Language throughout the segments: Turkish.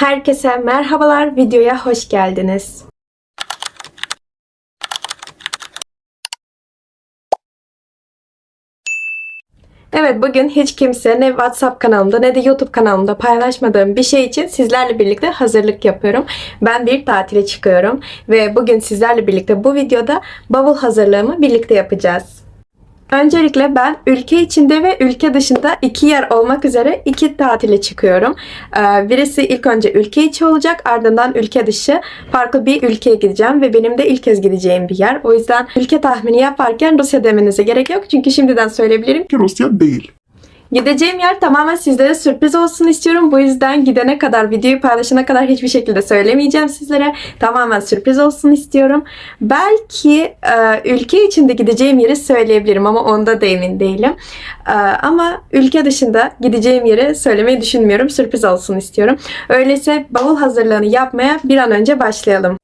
Herkese merhabalar, videoya hoş geldiniz. Evet bugün hiç kimse ne WhatsApp kanalımda ne de YouTube kanalımda paylaşmadığım bir şey için sizlerle birlikte hazırlık yapıyorum. Ben bir tatile çıkıyorum ve bugün sizlerle birlikte bu videoda bavul hazırlığımı birlikte yapacağız. Öncelikle ben ülke içinde ve ülke dışında iki yer olmak üzere iki tatile çıkıyorum. Ee, Birisi ilk önce ülke içi olacak ardından ülke dışı farklı bir ülkeye gideceğim ve benim de ilk kez gideceğim bir yer. O yüzden ülke tahmini yaparken Rusya demenize gerek yok çünkü şimdiden söyleyebilirim ki Rusya değil. Gideceğim yer tamamen sizlere sürpriz olsun istiyorum. Bu yüzden gidene kadar, videoyu paylaşana kadar hiçbir şekilde söylemeyeceğim sizlere. Tamamen sürpriz olsun istiyorum. Belki e, ülke içinde gideceğim yeri söyleyebilirim ama onda da emin değilim. E, ama ülke dışında gideceğim yeri söylemeyi düşünmüyorum. Sürpriz olsun istiyorum. Öyleyse bavul hazırlığını yapmaya bir an önce başlayalım.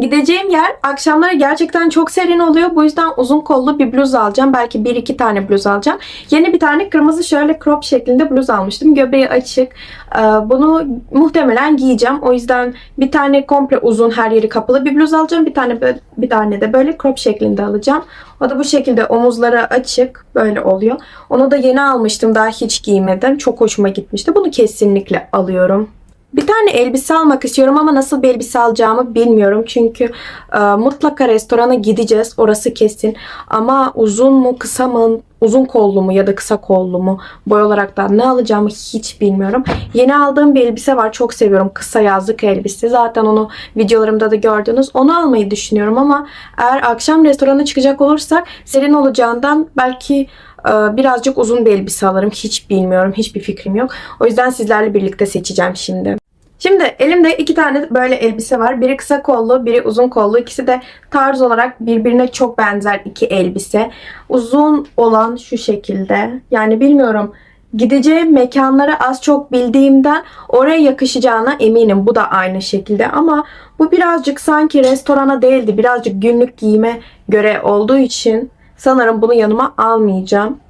Gideceğim yer akşamları gerçekten çok serin oluyor. Bu yüzden uzun kollu bir bluz alacağım. Belki bir iki tane bluz alacağım. Yeni bir tane kırmızı şöyle crop şeklinde bluz almıştım. Göbeği açık. Ee, Bunu muhtemelen giyeceğim. O yüzden bir tane komple uzun her yeri kapalı bir bluz alacağım. Bir tane böyle, bir tane de böyle crop şeklinde alacağım. O da bu şekilde omuzları açık böyle oluyor. Onu da yeni almıştım. Daha hiç giymedim. Çok hoşuma gitmişti. Bunu kesinlikle alıyorum. Bir tane elbise almak istiyorum ama nasıl bir elbise alacağımı bilmiyorum. Çünkü e, mutlaka restorana gideceğiz. Orası kesin. Ama uzun mu, kısa mı, uzun kollu mu ya da kısa kollu mu boy olarak da ne alacağımı hiç bilmiyorum. Yeni aldığım bir elbise var. Çok seviyorum. Kısa yazlık elbise. Zaten onu videolarımda da gördünüz. Onu almayı düşünüyorum ama eğer akşam restorana çıkacak olursak serin olacağından belki e, birazcık uzun bir elbise alırım. Hiç bilmiyorum. Hiçbir fikrim yok. O yüzden sizlerle birlikte seçeceğim şimdi. Şimdi elimde iki tane böyle elbise var. Biri kısa kollu, biri uzun kollu. İkisi de tarz olarak birbirine çok benzer iki elbise. Uzun olan şu şekilde. Yani bilmiyorum. Gideceğim mekanları az çok bildiğimden oraya yakışacağına eminim. Bu da aynı şekilde ama bu birazcık sanki restorana değildi. Birazcık günlük giyime göre olduğu için sanırım bunu yanıma almayacağım.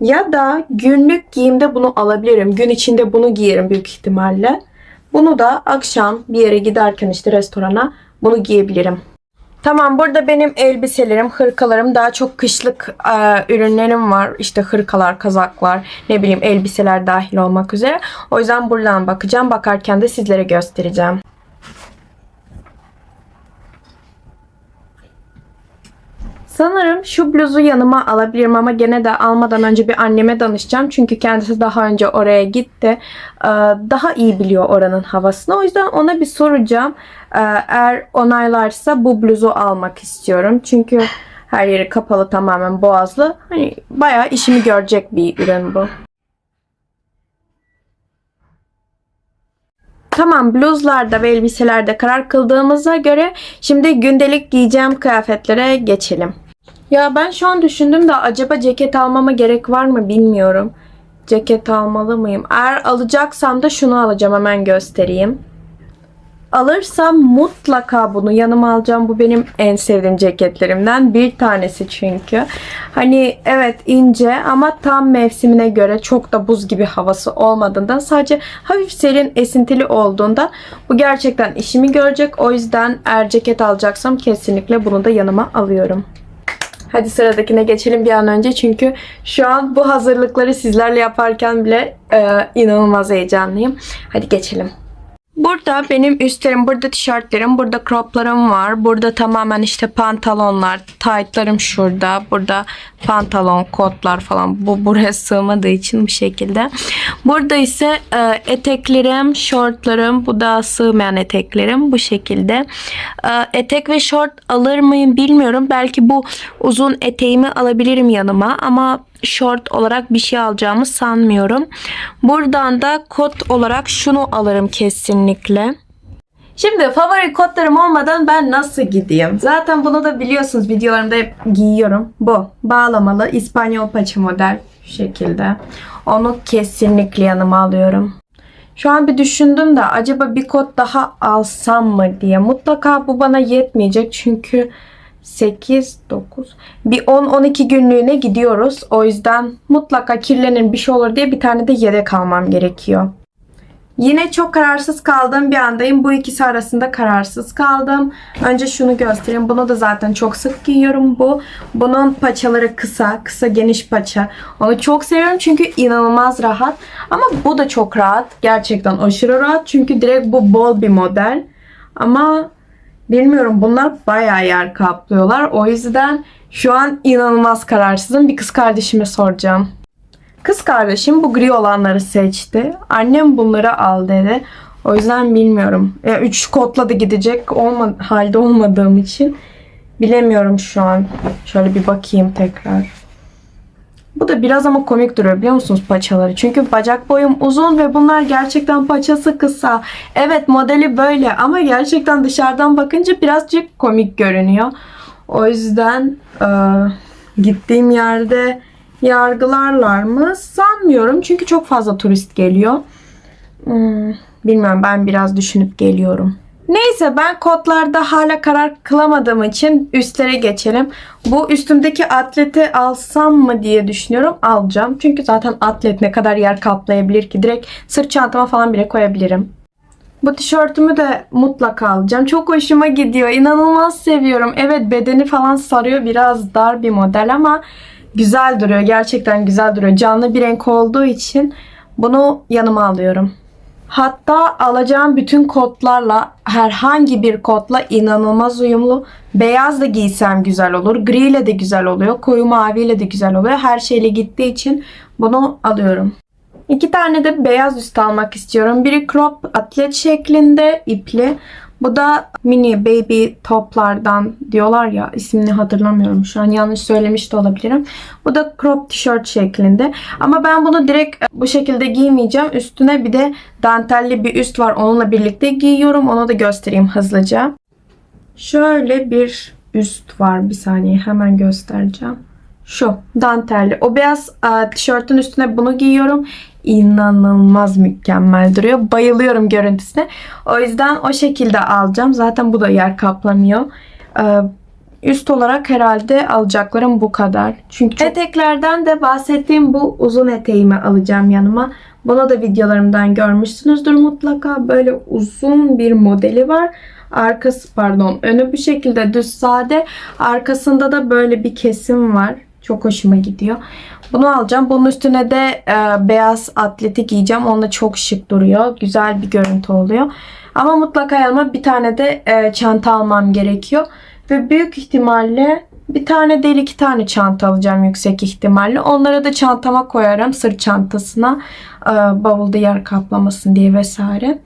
Ya da günlük giyimde bunu alabilirim. Gün içinde bunu giyerim büyük ihtimalle. Bunu da akşam bir yere giderken işte restorana bunu giyebilirim. Tamam burada benim elbiselerim, hırkalarım daha çok kışlık e, ürünlerim var. İşte hırkalar, kazaklar, ne bileyim elbiseler dahil olmak üzere. O yüzden buradan bakacağım. Bakarken de sizlere göstereceğim. Sanırım şu bluzu yanıma alabilirim ama gene de almadan önce bir anneme danışacağım. Çünkü kendisi daha önce oraya gitti. Ee, Daha iyi biliyor oranın havasını. O yüzden ona bir soracağım. Ee, Eğer onaylarsa bu bluzu almak istiyorum. Çünkü her yeri kapalı tamamen boğazlı. Hani bayağı işimi görecek bir ürün bu. Tamam bluzlarda ve elbiselerde karar kıldığımıza göre şimdi gündelik giyeceğim kıyafetlere geçelim. Ya ben şu an düşündüm de acaba ceket almama gerek var mı bilmiyorum. Ceket almalı mıyım? Eğer alacaksam da şunu alacağım hemen göstereyim. Alırsam mutlaka bunu yanıma alacağım. Bu benim en sevdiğim ceketlerimden bir tanesi çünkü. Hani evet ince ama tam mevsimine göre çok da buz gibi havası olmadığından sadece hafif serin esintili olduğunda bu gerçekten işimi görecek. O yüzden eğer ceket alacaksam kesinlikle bunu da yanıma alıyorum. Hadi sıradakine geçelim bir an önce çünkü şu an bu hazırlıkları sizlerle yaparken bile e, inanılmaz heyecanlıyım. Hadi geçelim. Burada benim üstlerim, burada tişörtlerim, burada croplarım var. Burada tamamen işte pantolonlar, taytlarım şurada. Burada pantolon, kotlar falan. Bu buraya sığmadığı için bu şekilde. Burada ise e, eteklerim, şortlarım. Bu da sığmayan eteklerim bu şekilde. E, etek ve şort alır mıyım bilmiyorum. Belki bu uzun eteğimi alabilirim yanıma ama short olarak bir şey alacağımı sanmıyorum. Buradan da kot olarak şunu alırım kesinlikle. Şimdi favori kotlarım olmadan ben nasıl gideyim? Zaten bunu da biliyorsunuz videolarımda hep giyiyorum. Bu bağlamalı İspanyol paça model şu şekilde. Onu kesinlikle yanıma alıyorum. Şu an bir düşündüm de acaba bir kot daha alsam mı diye. Mutlaka bu bana yetmeyecek çünkü 8, 9, bir 10-12 günlüğüne gidiyoruz. O yüzden mutlaka kirlenir bir şey olur diye bir tane de yedek almam gerekiyor. Yine çok kararsız kaldığım bir andayım. Bu ikisi arasında kararsız kaldım. Önce şunu göstereyim. Bunu da zaten çok sık giyiyorum bu. Bunun paçaları kısa. Kısa geniş paça. Onu çok seviyorum çünkü inanılmaz rahat. Ama bu da çok rahat. Gerçekten aşırı rahat. Çünkü direkt bu bol bir model. Ama bilmiyorum bunlar bayağı yer kaplıyorlar. O yüzden şu an inanılmaz kararsızım. Bir kız kardeşime soracağım. Kız kardeşim bu gri olanları seçti. Annem bunları al dedi. O yüzden bilmiyorum. Ya üç kotla da gidecek olma, halde olmadığım için bilemiyorum şu an. Şöyle bir bakayım tekrar. Bu da biraz ama komik duruyor biliyor musunuz paçaları? Çünkü bacak boyum uzun ve bunlar gerçekten paçası kısa. Evet modeli böyle ama gerçekten dışarıdan bakınca birazcık komik görünüyor. O yüzden e, gittiğim yerde yargılarlar mı? Sanmıyorum. Çünkü çok fazla turist geliyor. Hmm, bilmiyorum ben biraz düşünüp geliyorum. Neyse ben kodlarda hala karar kılamadığım için üstlere geçelim. Bu üstümdeki atleti alsam mı diye düşünüyorum. Alacağım. Çünkü zaten atlet ne kadar yer kaplayabilir ki? Direkt sırt çantama falan bile koyabilirim. Bu tişörtümü de mutlaka alacağım. Çok hoşuma gidiyor. İnanılmaz seviyorum. Evet bedeni falan sarıyor. Biraz dar bir model ama güzel duruyor. Gerçekten güzel duruyor. Canlı bir renk olduğu için bunu yanıma alıyorum. Hatta alacağım bütün kotlarla herhangi bir kotla inanılmaz uyumlu. Beyaz da giysem güzel olur. Gri ile de güzel oluyor. Koyu mavi ile de güzel oluyor. Her şeyle gittiği için bunu alıyorum. İki tane de beyaz üst almak istiyorum. Biri crop atlet şeklinde ipli. Bu da mini baby toplardan diyorlar ya ismini hatırlamıyorum şu an yanlış söylemiş de olabilirim. Bu da crop tişört şeklinde. Ama ben bunu direkt bu şekilde giymeyeceğim. Üstüne bir de dantelli bir üst var. Onunla birlikte giyiyorum. Onu da göstereyim hızlıca. Şöyle bir üst var. Bir saniye hemen göstereceğim. Şu dantelli. O beyaz e, tişörtün üstüne bunu giyiyorum. İnanılmaz mükemmel duruyor. Bayılıyorum görüntüsüne. O yüzden o şekilde alacağım. Zaten bu da yer kaplamıyor. E, üst olarak herhalde alacaklarım bu kadar. Çünkü çok... eteklerden de bahsettiğim bu uzun eteğimi alacağım yanıma. Bunu da videolarımdan görmüşsünüzdür mutlaka. Böyle uzun bir modeli var. Arkası pardon önü bu şekilde düz sade. Arkasında da böyle bir kesim var. Çok hoşuma gidiyor. Bunu alacağım. Bunun üstüne de e, beyaz atleti giyeceğim. Onunla çok şık duruyor. Güzel bir görüntü oluyor. Ama mutlaka yanıma bir tane de e, çanta almam gerekiyor. Ve büyük ihtimalle bir tane değil iki tane çanta alacağım yüksek ihtimalle. Onları da çantama koyarım. Sırt çantasına. E, bavulda yer kaplamasın diye vesaire.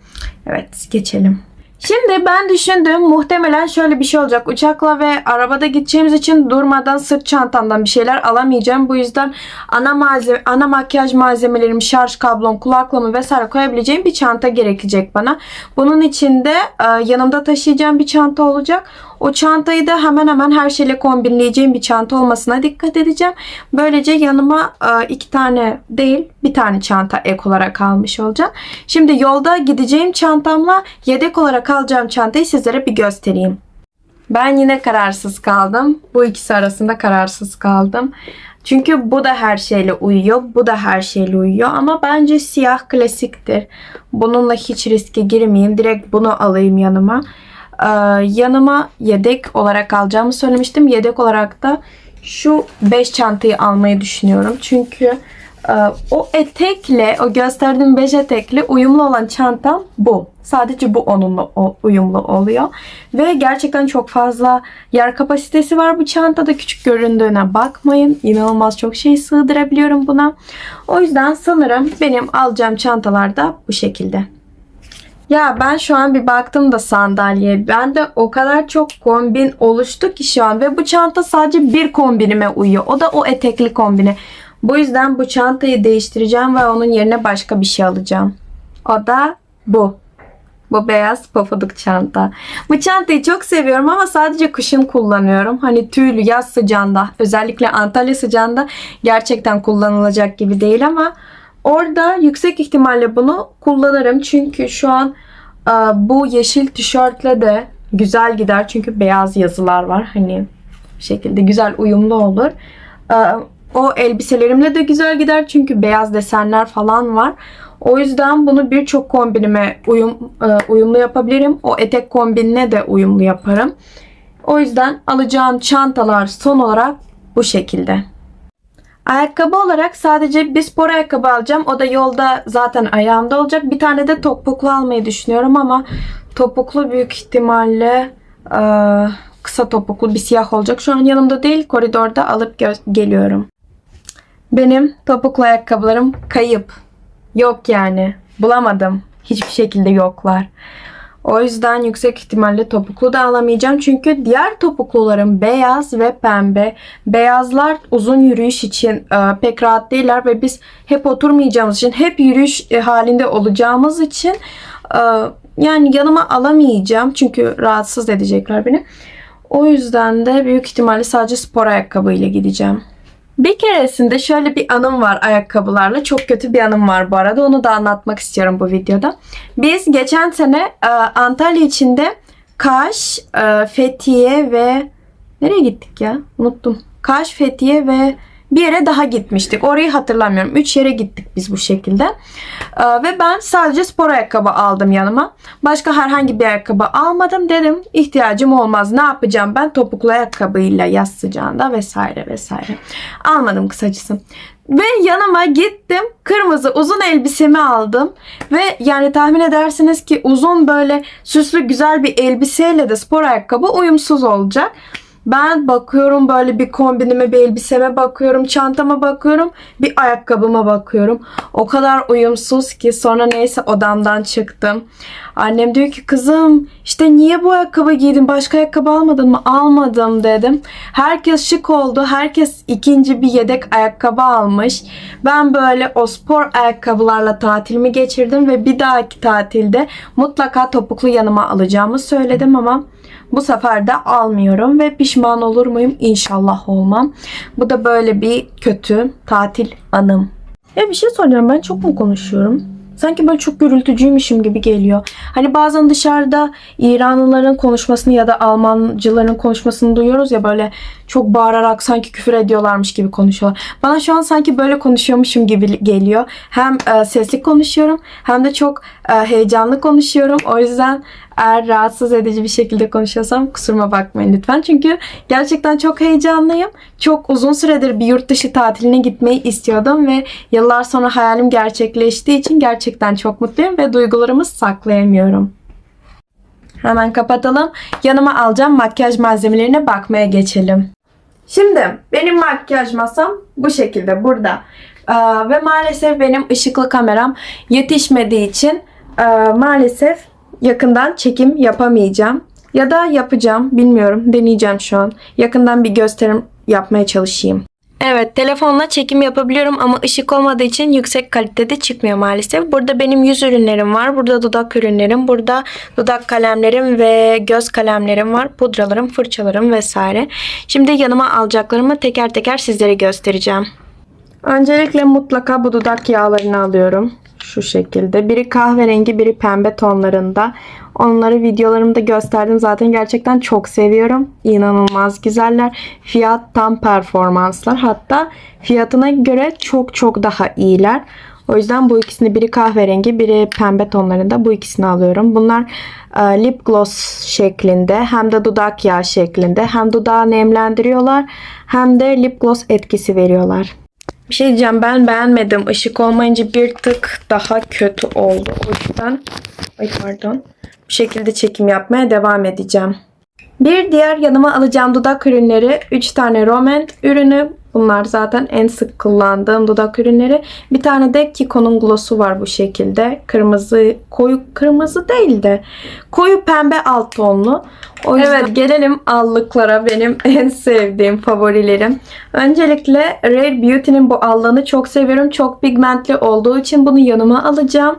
Evet geçelim. Şimdi ben düşündüm muhtemelen şöyle bir şey olacak. Uçakla ve arabada gideceğimiz için durmadan sırt çantamdan bir şeyler alamayacağım. Bu yüzden ana malzeme, ana makyaj malzemelerimi, şarj kablom, kulaklığımı vesaire koyabileceğim bir çanta gerekecek bana. Bunun için de e, yanımda taşıyacağım bir çanta olacak. O çantayı da hemen hemen her şeyle kombinleyeceğim bir çanta olmasına dikkat edeceğim. Böylece yanıma e, iki tane değil bir tane çanta ek olarak almış olacağım. Şimdi yolda gideceğim çantamla yedek olarak alacağım çantayı sizlere bir göstereyim. Ben yine kararsız kaldım. Bu ikisi arasında kararsız kaldım. Çünkü bu da her şeyle uyuyor. Bu da her şeyle uyuyor. Ama bence siyah klasiktir. Bununla hiç riske girmeyeyim. Direkt bunu alayım yanıma. Ee, yanıma yedek olarak alacağımı söylemiştim. Yedek olarak da şu 5 çantayı almayı düşünüyorum. Çünkü e, o etekle, o gösterdiğim 5 etekle uyumlu olan çantam bu. Sadece bu onunla uyumlu oluyor. Ve gerçekten çok fazla yer kapasitesi var bu çantada. Küçük göründüğüne bakmayın. İnanılmaz çok şey sığdırabiliyorum buna. O yüzden sanırım benim alacağım çantalar da bu şekilde. Ya ben şu an bir baktım da sandalye. Ben de o kadar çok kombin oluştu ki şu an. Ve bu çanta sadece bir kombinime uyuyor. O da o etekli kombine. Bu yüzden bu çantayı değiştireceğim ve onun yerine başka bir şey alacağım. O da bu. Bu beyaz pofuduk çanta. Bu çantayı çok seviyorum ama sadece kışın kullanıyorum. Hani tüylü yaz sıcağında özellikle Antalya sıcağında gerçekten kullanılacak gibi değil ama Orada yüksek ihtimalle bunu kullanırım. Çünkü şu an e, bu yeşil tişörtle de güzel gider. Çünkü beyaz yazılar var. Hani şekilde güzel uyumlu olur. E, o elbiselerimle de güzel gider. Çünkü beyaz desenler falan var. O yüzden bunu birçok kombinime uyum, e, uyumlu yapabilirim. O etek kombinine de uyumlu yaparım. O yüzden alacağım çantalar son olarak bu şekilde. Ayakkabı olarak sadece bir spor ayakkabı alacağım. O da yolda zaten ayağımda olacak. Bir tane de topuklu almayı düşünüyorum ama topuklu büyük ihtimalle e, kısa topuklu bir siyah olacak. Şu an yanımda değil koridorda alıp geliyorum. Benim topuklu ayakkabılarım kayıp. Yok yani. Bulamadım. Hiçbir şekilde yoklar. O yüzden yüksek ihtimalle topuklu da alamayacağım. Çünkü diğer topuklularım beyaz ve pembe. Beyazlar uzun yürüyüş için e, pek rahat değiller ve biz hep oturmayacağımız için, hep yürüyüş e, halinde olacağımız için e, yani yanıma alamayacağım. Çünkü rahatsız edecekler beni. O yüzden de büyük ihtimalle sadece spor ayakkabıyla gideceğim. Bir keresinde şöyle bir anım var ayakkabılarla. Çok kötü bir anım var bu arada. Onu da anlatmak istiyorum bu videoda. Biz geçen sene e, Antalya içinde Kaş, e, Fethiye ve nereye gittik ya? Unuttum. Kaş, Fethiye ve bir yere daha gitmiştik. Orayı hatırlamıyorum. Üç yere gittik biz bu şekilde. E, ve ben sadece spor ayakkabı aldım yanıma. Başka herhangi bir ayakkabı almadım dedim. İhtiyacım olmaz. Ne yapacağım ben topuklu ayakkabıyla yaz sıcağında vesaire vesaire. Almadım kısacası. Ve yanıma gittim. Kırmızı uzun elbisemi aldım. Ve yani tahmin edersiniz ki uzun böyle süslü güzel bir elbiseyle de spor ayakkabı uyumsuz olacak. Ben bakıyorum böyle bir kombinime, bir elbiseme bakıyorum, çantama bakıyorum, bir ayakkabıma bakıyorum. O kadar uyumsuz ki sonra neyse odamdan çıktım. Annem diyor ki kızım işte niye bu ayakkabı giydin? Başka ayakkabı almadın mı? Almadım dedim. Herkes şık oldu. Herkes ikinci bir yedek ayakkabı almış. Ben böyle o spor ayakkabılarla tatilimi geçirdim ve bir dahaki tatilde mutlaka topuklu yanıma alacağımı söyledim ama bu sefer de almıyorum ve pişman olur muyum? İnşallah olmam. Bu da böyle bir kötü tatil anım. Ya bir şey soracağım ben çok mu konuşuyorum? Sanki böyle çok gürültücüymüşüm gibi geliyor. Hani bazen dışarıda İranlıların konuşmasını ya da Almancıların konuşmasını duyuyoruz ya böyle çok bağırarak sanki küfür ediyorlarmış gibi konuşuyorlar. Bana şu an sanki böyle konuşuyormuşum gibi geliyor. Hem e, sesli konuşuyorum hem de çok e, heyecanlı konuşuyorum. O yüzden eğer rahatsız edici bir şekilde konuşuyorsam kusuruma bakmayın lütfen. Çünkü gerçekten çok heyecanlıyım. Çok uzun süredir bir yurt dışı tatiline gitmeyi istiyordum ve yıllar sonra hayalim gerçekleştiği için gerçekten çok mutluyum ve duygularımı saklayamıyorum. Hemen kapatalım. Yanıma alacağım makyaj malzemelerine bakmaya geçelim. Şimdi benim makyaj masam bu şekilde burada. Ee, ve maalesef benim ışıklı kameram yetişmediği için e, maalesef yakından çekim yapamayacağım. Ya da yapacağım bilmiyorum deneyeceğim şu an. Yakından bir gösterim yapmaya çalışayım. Evet telefonla çekim yapabiliyorum ama ışık olmadığı için yüksek kalitede çıkmıyor maalesef. Burada benim yüz ürünlerim var. Burada dudak ürünlerim. Burada dudak kalemlerim ve göz kalemlerim var. Pudralarım, fırçalarım vesaire. Şimdi yanıma alacaklarımı teker teker sizlere göstereceğim. Öncelikle mutlaka bu dudak yağlarını alıyorum. Şu şekilde. Biri kahverengi, biri pembe tonlarında. Onları videolarımda gösterdim. Zaten gerçekten çok seviyorum. İnanılmaz güzeller. Fiyat tam performanslar. Hatta fiyatına göre çok çok daha iyiler. O yüzden bu ikisini biri kahverengi, biri pembe tonlarında bu ikisini alıyorum. Bunlar e, lip gloss şeklinde hem de dudak yağı şeklinde. Hem dudağı nemlendiriyorlar hem de lip gloss etkisi veriyorlar. Bir şey diyeceğim ben beğenmedim. Işık olmayınca bir tık daha kötü oldu. O yüzden ay pardon. Bu şekilde çekim yapmaya devam edeceğim. Bir diğer yanıma alacağım dudak ürünleri 3 tane Romant ürünü. Bunlar zaten en sık kullandığım dudak ürünleri. Bir tane de Kiko'nun glossu var bu şekilde. Kırmızı, koyu kırmızı değil de koyu pembe alt tonlu. O yüzden... Evet gelelim allıklara. Benim en sevdiğim favorilerim. Öncelikle Rare Beauty'nin bu allığını çok seviyorum. Çok pigmentli olduğu için bunu yanıma alacağım.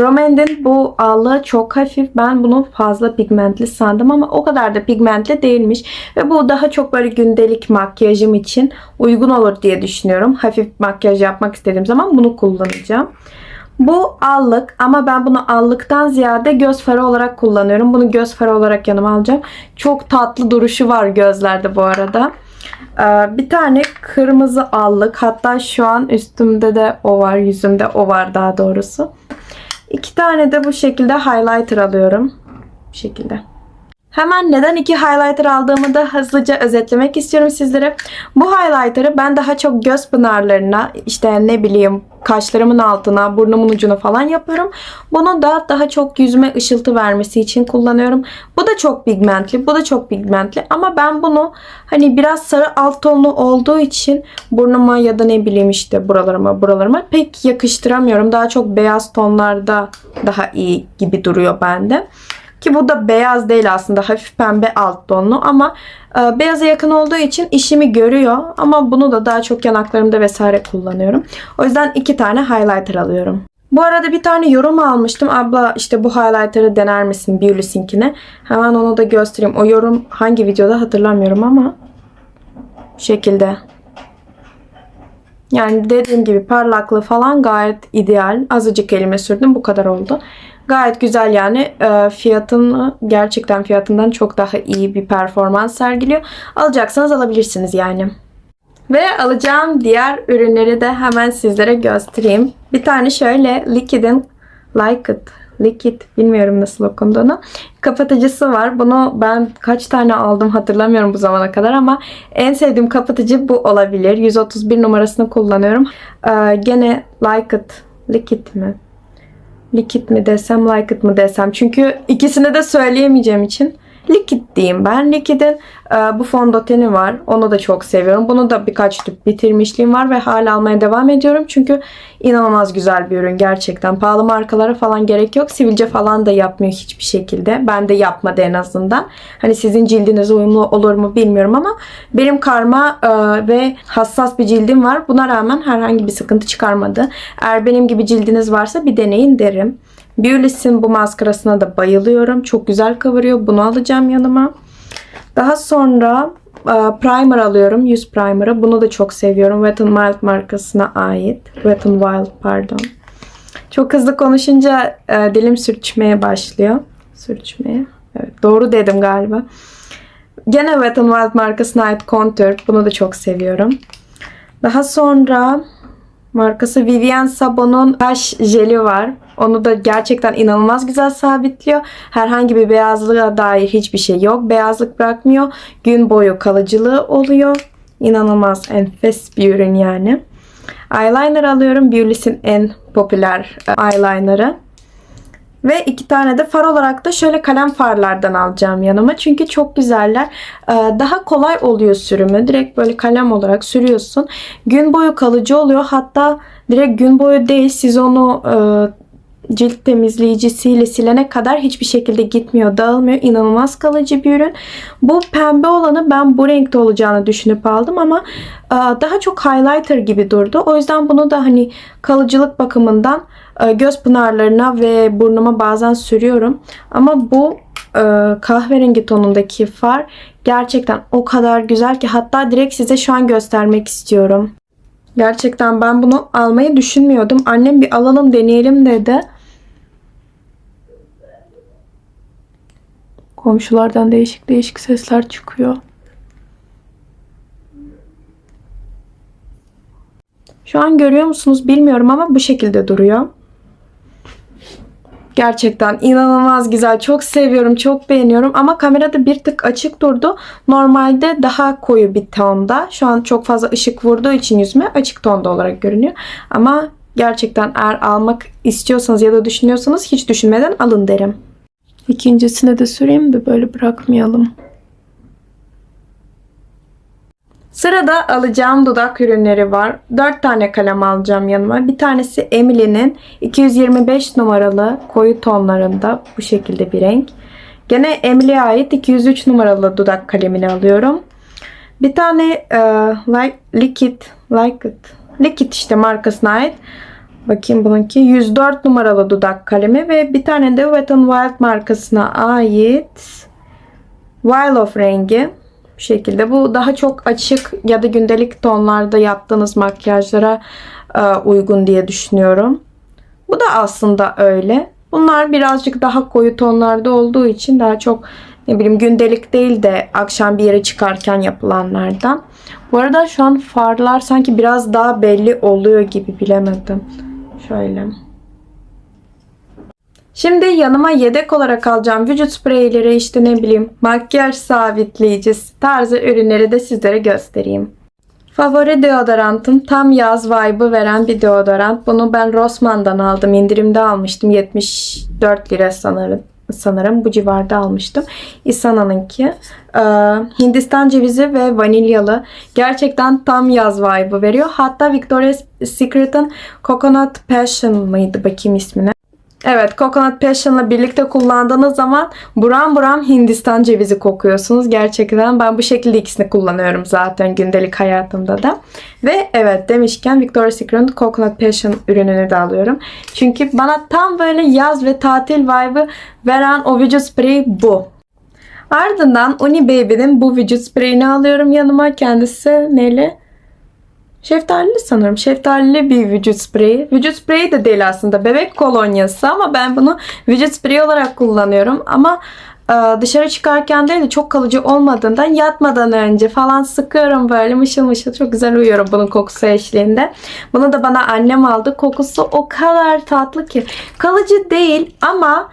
Romand'in bu allığı çok hafif. Ben bunu fazla pigmentli sandım ama o kadar da pigmentli değilmiş. Ve bu daha çok böyle gündelik makyajım için uygun olur diye düşünüyorum. Hafif makyaj yapmak istediğim zaman bunu kullanacağım. Bu allık ama ben bunu allıktan ziyade göz farı olarak kullanıyorum. Bunu göz farı olarak yanıma alacağım. Çok tatlı duruşu var gözlerde bu arada. Ee, bir tane kırmızı allık. Hatta şu an üstümde de o var. Yüzümde o var daha doğrusu. İki tane de bu şekilde highlighter alıyorum. Bu şekilde. Hemen neden iki highlighter aldığımı da hızlıca özetlemek istiyorum sizlere. Bu highlighter'ı ben daha çok göz pınarlarına, işte ne bileyim kaşlarımın altına, burnumun ucuna falan yapıyorum. Bunu da daha çok yüzüme ışıltı vermesi için kullanıyorum. Bu da çok pigmentli, bu da çok pigmentli ama ben bunu hani biraz sarı alt tonlu olduğu için burnuma ya da ne bileyim işte buralarıma, buralarıma pek yakıştıramıyorum. Daha çok beyaz tonlarda daha iyi gibi duruyor bende. Ki bu da beyaz değil aslında hafif pembe alt tonlu ama e, beyaza yakın olduğu için işimi görüyor. Ama bunu da daha çok yanaklarımda vesaire kullanıyorum. O yüzden iki tane highlighter alıyorum. Bu arada bir tane yorum almıştım. Abla işte bu highlighter'ı dener misin Beauty'sinkine? Hemen onu da göstereyim. O yorum hangi videoda hatırlamıyorum ama bu şekilde. Yani dediğim gibi parlaklığı falan gayet ideal. Azıcık elime sürdüm. Bu kadar oldu. Gayet güzel yani. E, fiyatını gerçekten fiyatından çok daha iyi bir performans sergiliyor. Alacaksanız alabilirsiniz yani. Ve alacağım diğer ürünleri de hemen sizlere göstereyim. Bir tane şöyle Liquid'in Like It Liquid bilmiyorum nasıl okunduğunu. Kapatıcısı var. Bunu ben kaç tane aldım hatırlamıyorum bu zamana kadar ama en sevdiğim kapatıcı bu olabilir. 131 numarasını kullanıyorum. Ee, gene Like It Liquid mi? Liquid mi desem, like it mı desem. Çünkü ikisini de söyleyemeyeceğim için Liquid diyeyim ben. Liquid'in e, bu fondöteni var. Onu da çok seviyorum. Bunu da birkaç tüp bitirmişliğim var ve hala almaya devam ediyorum. Çünkü inanılmaz güzel bir ürün gerçekten. Pahalı markalara falan gerek yok. Sivilce falan da yapmıyor hiçbir şekilde. Ben de yapmadı en azından. Hani sizin cildinize uyumlu olur mu bilmiyorum ama benim karma e, ve hassas bir cildim var. Buna rağmen herhangi bir sıkıntı çıkarmadı. Eğer benim gibi cildiniz varsa bir deneyin derim. Beulis'in bu maskarasına da bayılıyorum. Çok güzel kıvırıyor. Bunu alacağım yanıma. Daha sonra e, primer alıyorum. Yüz primer'ı. Bunu da çok seviyorum. Wet n Wild markasına ait. Wet n Wild pardon. Çok hızlı konuşunca e, dilim sürçmeye başlıyor. Sürçmeye. Evet doğru dedim galiba. Gene Wet n Wild markasına ait contour. Bunu da çok seviyorum. Daha sonra markası Vivienne Sabon'un kaş jeli var. Onu da gerçekten inanılmaz güzel sabitliyor. Herhangi bir beyazlığa dair hiçbir şey yok. Beyazlık bırakmıyor. Gün boyu kalıcılığı oluyor. İnanılmaz enfes bir ürün yani. Eyeliner alıyorum. Beauty's'in en popüler e, eyelinerı. Ve iki tane de far olarak da şöyle kalem farlardan alacağım yanıma. Çünkü çok güzeller. Ee, Daha kolay oluyor sürümü. Direkt böyle kalem olarak sürüyorsun. Gün boyu kalıcı oluyor. Hatta direkt gün boyu değil siz onu e, cilt temizleyicisiyle silene kadar hiçbir şekilde gitmiyor, dağılmıyor. İnanılmaz kalıcı bir ürün. Bu pembe olanı ben bu renkte olacağını düşünüp aldım ama e, daha çok highlighter gibi durdu. O yüzden bunu da hani kalıcılık bakımından göz pınarlarına ve burnuma bazen sürüyorum. Ama bu e, kahverengi tonundaki far gerçekten o kadar güzel ki hatta direkt size şu an göstermek istiyorum. Gerçekten ben bunu almayı düşünmüyordum. Annem bir alalım deneyelim dedi. Komşulardan değişik değişik sesler çıkıyor. Şu an görüyor musunuz bilmiyorum ama bu şekilde duruyor. Gerçekten inanılmaz güzel. Çok seviyorum, çok beğeniyorum ama kamerada bir tık açık durdu. Normalde daha koyu bir tonda. Şu an çok fazla ışık vurduğu için yüzüme açık tonda olarak görünüyor. Ama gerçekten eğer almak istiyorsanız ya da düşünüyorsanız hiç düşünmeden alın derim. İkincisine de süreyim de böyle bırakmayalım. Sırada alacağım dudak ürünleri var. 4 tane kalem alacağım yanıma. Bir tanesi Emily'nin 225 numaralı koyu tonlarında bu şekilde bir renk. Gene Emily'e ait 203 numaralı dudak kalemini alıyorum. Bir tane e, like, Liquid, like it, Liquid işte markasına ait. Bakayım bununki 104 numaralı dudak kalemi ve bir tane de Wet n Wild markasına ait Wild of rengi. Bu şekilde. Bu daha çok açık ya da gündelik tonlarda yaptığınız makyajlara e, uygun diye düşünüyorum. Bu da aslında öyle. Bunlar birazcık daha koyu tonlarda olduğu için daha çok ne bileyim gündelik değil de akşam bir yere çıkarken yapılanlardan. Bu arada şu an farlar sanki biraz daha belli oluyor gibi bilemedim. Şöyle. Şimdi yanıma yedek olarak alacağım vücut spreyleri işte ne bileyim makyaj sabitleyicisi tarzı ürünleri de sizlere göstereyim. Favori deodorantım tam yaz vibe'ı veren bir deodorant. Bunu ben Rossmann'dan aldım. İndirimde almıştım. 74 lira sanırım. Sanırım bu civarda almıştım. Isana'nınki. Ee, Hindistan cevizi ve vanilyalı. Gerçekten tam yaz vibe'ı veriyor. Hatta Victoria's Secret'ın Coconut Passion mıydı bakayım ismine. Evet, Coconut Passion'la birlikte kullandığınız zaman buram buram Hindistan cevizi kokuyorsunuz. Gerçekten ben bu şekilde ikisini kullanıyorum zaten gündelik hayatımda da. Ve evet demişken Victoria's Secret'ın Coconut Passion ürününü de alıyorum. Çünkü bana tam böyle yaz ve tatil vibe'ı veren o vücut spreyi bu. Ardından Uni Baby'nin bu vücut spreyini alıyorum yanıma. Kendisi neli? Şeftalili sanırım. Şeftalili bir vücut spreyi. Vücut spreyi de değil aslında. Bebek kolonyası ama ben bunu vücut spreyi olarak kullanıyorum. Ama e, dışarı çıkarken de çok kalıcı olmadığından yatmadan önce falan sıkıyorum böyle mışıl mışıl. Çok güzel uyuyorum bunun kokusu eşliğinde. Bunu da bana annem aldı. Kokusu o kadar tatlı ki. Kalıcı değil ama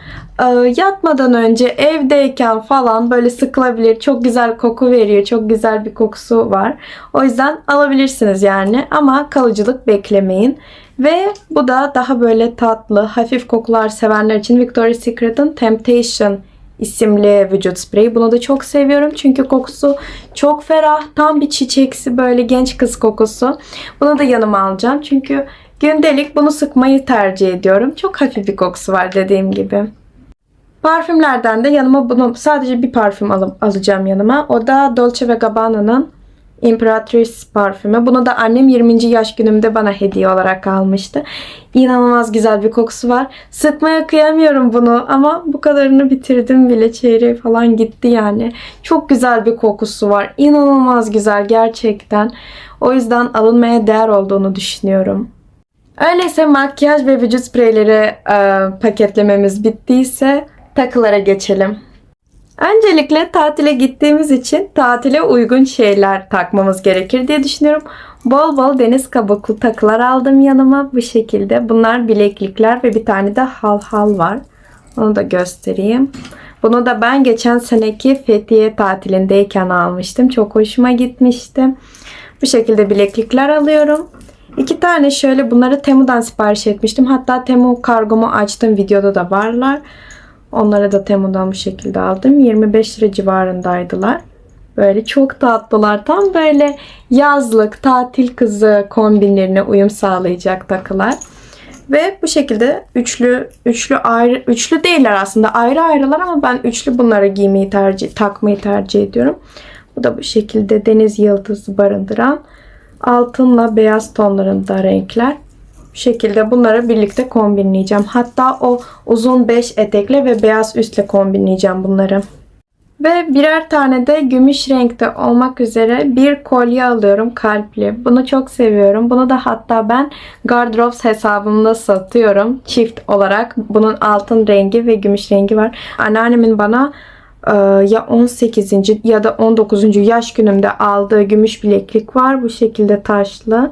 yatmadan önce evdeyken falan böyle sıkılabilir. Çok güzel koku veriyor. Çok güzel bir kokusu var. O yüzden alabilirsiniz yani ama kalıcılık beklemeyin. Ve bu da daha böyle tatlı, hafif kokular sevenler için Victoria's Secret'ın Temptation isimli vücut spreyi. Bunu da çok seviyorum çünkü kokusu çok ferah. Tam bir çiçeksi böyle genç kız kokusu. Bunu da yanıma alacağım çünkü gündelik bunu sıkmayı tercih ediyorum. Çok hafif bir kokusu var dediğim gibi. Parfümlerden de yanıma bunu sadece bir parfüm alıp alacağım yanıma. O da Dolce Gabbana'nın Imperatrice parfümü. Bunu da annem 20. yaş günümde bana hediye olarak almıştı. İnanılmaz güzel bir kokusu var. Sıkmaya kıyamıyorum bunu ama bu kadarını bitirdim bile. Çeyreği falan gitti yani. Çok güzel bir kokusu var. İnanılmaz güzel gerçekten. O yüzden alınmaya değer olduğunu düşünüyorum. Öyleyse makyaj ve vücut spreyleri e, paketlememiz bittiyse takılara geçelim. Öncelikle tatile gittiğimiz için tatile uygun şeyler takmamız gerekir diye düşünüyorum. Bol bol deniz kabuklu takılar aldım yanıma bu şekilde. Bunlar bileklikler ve bir tane de hal hal var. Onu da göstereyim. Bunu da ben geçen seneki Fethiye tatilindeyken almıştım. Çok hoşuma gitmişti. Bu şekilde bileklikler alıyorum. İki tane şöyle bunları Temu'dan sipariş etmiştim. Hatta Temu kargomu açtım. Videoda da varlar. Onları da Temu'dan bu şekilde aldım. 25 lira civarındaydılar. Böyle çok tatlılar. Tam böyle yazlık, tatil kızı kombinlerine uyum sağlayacak takılar. Ve bu şekilde üçlü, üçlü ayrı, üçlü değiller aslında. Ayrı ayrılar ama ben üçlü bunları giymeyi tercih, takmayı tercih ediyorum. Bu da bu şekilde deniz yıldızı barındıran altınla beyaz tonlarında renkler. Şekilde bunları birlikte kombinleyeceğim. Hatta o uzun beş etekle ve beyaz üstle kombinleyeceğim bunları. Ve birer tane de gümüş renkte olmak üzere bir kolye alıyorum kalpli. Bunu çok seviyorum. Bunu da hatta ben Gardrops hesabımda satıyorum. Çift olarak. Bunun altın rengi ve gümüş rengi var. Anneannemin bana e, ya 18. ya da 19. yaş günümde aldığı gümüş bileklik var. Bu şekilde taşlı.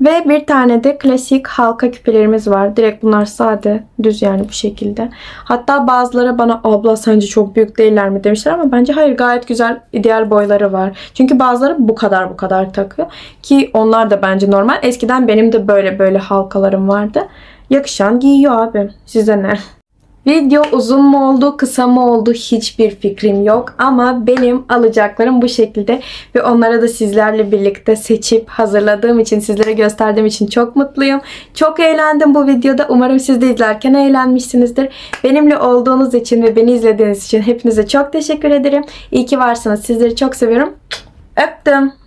Ve bir tane de klasik halka küpelerimiz var. Direkt bunlar sade, düz yani bu şekilde. Hatta bazıları bana abla sence çok büyük değiller mi demişler ama bence hayır gayet güzel ideal boyları var. Çünkü bazıları bu kadar bu kadar takıyor. Ki onlar da bence normal. Eskiden benim de böyle böyle halkalarım vardı. Yakışan giyiyor abi. Size ne? Video uzun mu oldu, kısa mı oldu hiçbir fikrim yok. Ama benim alacaklarım bu şekilde ve onlara da sizlerle birlikte seçip hazırladığım için, sizlere gösterdiğim için çok mutluyum. Çok eğlendim bu videoda. Umarım siz de izlerken eğlenmişsinizdir. Benimle olduğunuz için ve beni izlediğiniz için hepinize çok teşekkür ederim. İyi ki varsınız. Sizleri çok seviyorum. Öptüm.